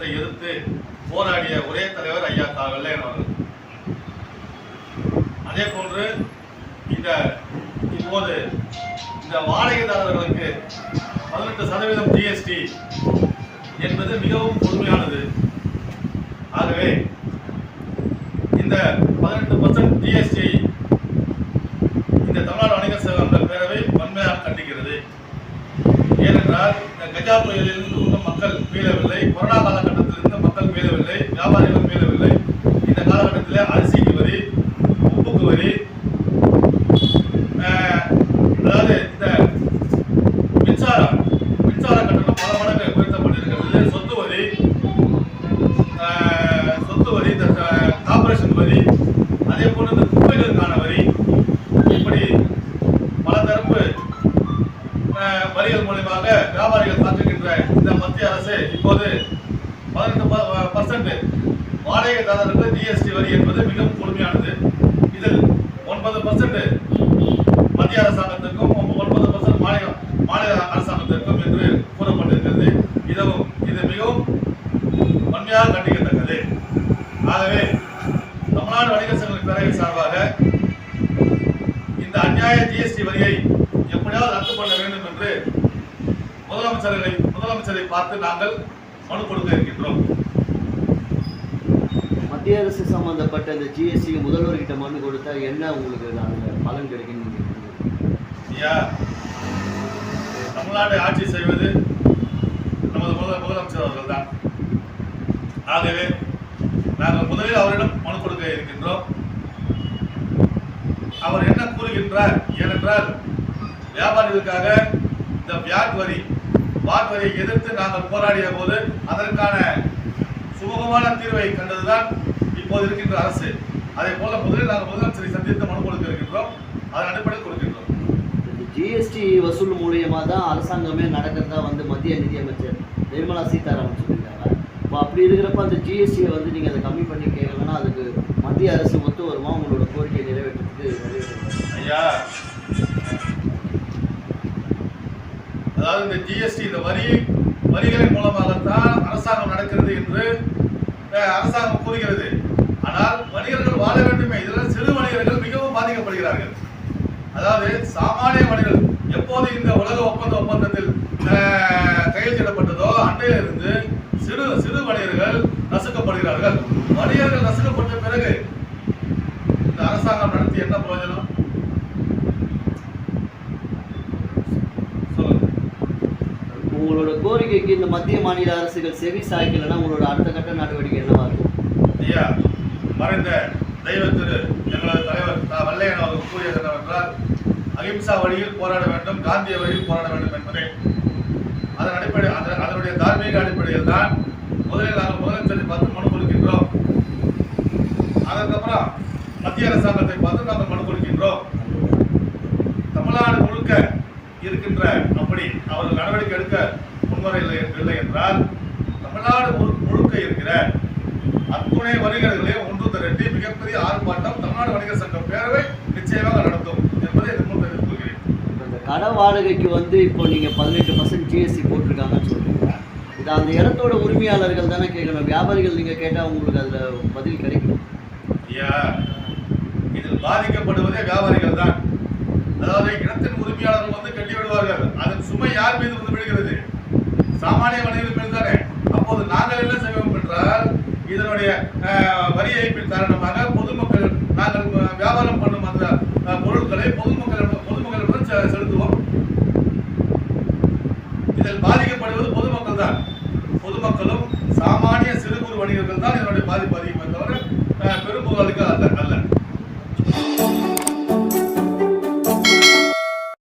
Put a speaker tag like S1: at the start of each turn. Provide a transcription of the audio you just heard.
S1: சட்டத்தை எதிர்த்து போராடிய ஒரே தலைவர் ஐயா தா வெள்ளையன் அவர்கள் அதே போன்று இந்த இப்போது இந்த வாடகைதாரர்களுக்கு பதினெட்டு சதவீதம் ஜிஎஸ்டி என்பது மிகவும் பொறுமையானது. ஆகவே இந்த பதினெட்டு பர்சன்ட் ஜிஎஸ்டி இந்த தமிழ்நாடு வணிகர் சங்க பேரவை வன்மையாக கண்டிக்கிறது. ஏனென்றால் இந்த கஜா புயலில் மக்கள் மீளவில்லை. கொரோனா காலகட்டத்தில் இந்த மக்கள் மீளவில்லை. வியாபாரிகள் மீளவில்லை. இந்த காலகட்டத்தில் அரிசிக்கு வரி உப்புக்கு வரி அதாவது இந்த மின்சாரம் மின்சார கட்டணம் பல மடங்கு உயர்த்தப்பட்டிருக்கிறது. சொத்து வரி சொத்து வரி இந்த கார்பரேஷன் வரி அதே போன்று இந்த குப்பைகளுக்கான வரி இப்படி பல தரப்பு வரிகள் மூலியமாக வியாபாரிகள் தாக்குகின்ற இந்த மத்திய அரசு இப்போது பதினெட்டு பர்சன்ட் வாடகைதாரர்களுக்கு ஜிஎஸ்டி வரி என்பது மிகவும் கொடுமையானது. இதில் ஒன்பது பர்சன்ட் மத்திய அரசாங்கத்திற்கும் ஒன்பது பர்சன்ட் மாநில மாநில அரசாங்கத்திற்கும் என்று கூறப்பட்டிருக்கிறது. இதுவும் இது மிகவும் வன்மையாக கண்டிக்கத்தக்கது. ஆகவே தமிழ்நாடு வணிகர் சங்க பேரவை சார்பாக இந்த அநியாய ஜிஎஸ்டி வரியை எப்படியாவது ரத்து பண்ண வேண்டும் என்று முதலமைச்சர்களை முதலமைச்சரை பார்த்து நாங்கள் மனு கொடுக்க இருக்கின்றோம்.
S2: மத்திய அரசு சம்பந்தப்பட்ட இந்த ஜிஎஸ்டி முதல்வர்கிட்ட மனு கொடுத்தா என்ன உங்களுக்கு அதில் பலன் நினைக்கிறீங்க?
S1: ஐயா தமிழ்நாட்டை ஆட்சி செய்வது நமது முதல் முதலமைச்சர் அவர்கள் தான் ஆகவே நாங்கள் முதலில் அவரிடம் மனு கொடுக்க இருக்கின்றோம். அவர் என்ன கூறுகின்றார்? ஏனென்றால் வியாபாரிகளுக்காக இந்த வியாட் வரி பார்ப்பதை எதிர்த்து நாங்கள் போராடிய போது அதற்கான சுமூகமான தீர்வை கண்டதுதான் இப்போது இருக்கின்ற அரசு. அதே போல முதலில் நாங்கள் முதலமைச்சரை சந்தித்து மனு கொடுக்க இருக்கின்றோம். அதன் அடிப்படையில் கொடுக்கின்றோம்.
S2: ஜிஎஸ்டி வசூல் மூலியமாக தான் அரசாங்கமே நடக்கிறதா வந்து மத்திய நிதியமைச்சர் நிர்மலா சீதாராமன் சொல்லியிருக்காங்க. இப்போ அப்படி இருக்கிறப்ப அந்த ஜிஎஸ்டியை வந்து நீங்கள் அதை கம்மி பண்ணி கேட்கலன்னா அதுக்கு மத்திய அரசு ஒத்து வருமா? உங்களோட
S1: கோரிக்கை அதாவது இந்த ஜிஎஸ்டி இந்த வரி வரிகளின் மூலமாகத்தான் அரசாங்கம் நடக்கிறது என்று அரசாங்கம் கூறுகிறது. ஆனால் வணிகர்கள் வாழ வேண்டுமே. இதில் சிறு வணிகர்கள் மிகவும் பாதிக்கப்படுகிறார்கள். அதாவது சாமானிய வணிகர்கள் எப்போது இந்த உலக ஒப்பந்த ஒப்பந்தத்தில் கையெழுத்திடப்பட்டதோ அன்றையிலிருந்து சிறு சிறு வணிகர்கள் நசுக்கப்படுகிறார்கள். வணிகர்கள் நசுக்கப்பட்ட பிறகு இந்த அரசாங்கம் நடத்தி என்ன பிரயோஜனம் சொல்லுங்க
S2: உங்களோட கோரிக்கைக்கு இந்த மத்திய மாநில அரசுகள் செவி சாய்க்கலைன்னா உங்களோட அடுத்த கட்ட நடவடிக்கை என்னவா இருக்கும்?
S1: ஐயா மறைந்த தெய்வ திரு எங்களது தலைவர் தா வெள்ளையன் அவர்கள் கூறியது என்னவென்றால் அகிம்சா வழியில் போராட வேண்டும் காந்திய வழியில் போராட வேண்டும் என்பதே. அதன் அடிப்படை அதனுடைய தார்மீக அடிப்படையில் தான் முதலில் நாங்கள் முதலமைச்சரை பார்த்து மனு கொடுக்கின்றோம். அதற்கப்புறம் மத்திய அரசாங்கத்தை பார்த்து நாங்கள் மனு கொடுக்கின்றோம். தமிழ்நாடு முழுக்க இருக்கின்ற அப்படி அவர்கள் நடவடிக்கை எடுக்க முன்வரையில்லை இல்லை என்றால் தமிழ்நாடு முழு- முழுக்க இருக்கிற அத்துணை வணிகர்களே ஒன்று திரட்டி மிகப்பெரிய ஆர்ப்பாட்டம் தமிழ்நாடு வணிகர் சங்க பேரவை நிச்சயமாக நடத்தும் என்பதை இதன் மூலம் தெரிவித்துக் கொள்கிறேன்
S2: இந்த கடை வாடகைக்கு வந்து இப்போ நீங்கள் பதினெட்டு பர்சன்ட் ஜிஎஸ்டி போட்டிருக்காங்கன்னு சொல்றீங்க. இது அந்த இடத்தோட உரிமையாளர்கள் தானே கேட்கணும். வியாபாரிகள் நீங்கள் கேட்டால் உங்களுக்கு அதில் பதில் கிடைக்கும்.
S1: ஐயா இதில் பாதிக்கப்படுவதே வியாபாரிகள் தான். அதாவது இடத்தின் உரிமையாளர்கள் வந்து கட்டி விடுவார்கள். அதன் சுமை யார் மீது வந்து விடுகிறது சாமானிய வணிகர்கள் மீது அப்போது நாங்கள் என்ன செய்வோம் என்றால் இதனுடைய வரி ஏய்ப்பின் காரணமாக பொதுமக்கள் நாங்கள் வியாபாரம் பண்ணும் அந்த பொருட்களை பொதுமக்கள் பொதுமக்களிடம் செலுத்துவோம். இதில் பாதிக்கப்படுவது பொதுமக்கள் தான். பொதுமக்களும் சாமானிய சிறு குறு வணிகர்கள் தான் இதனுடைய பாதிப்பு அதிகம்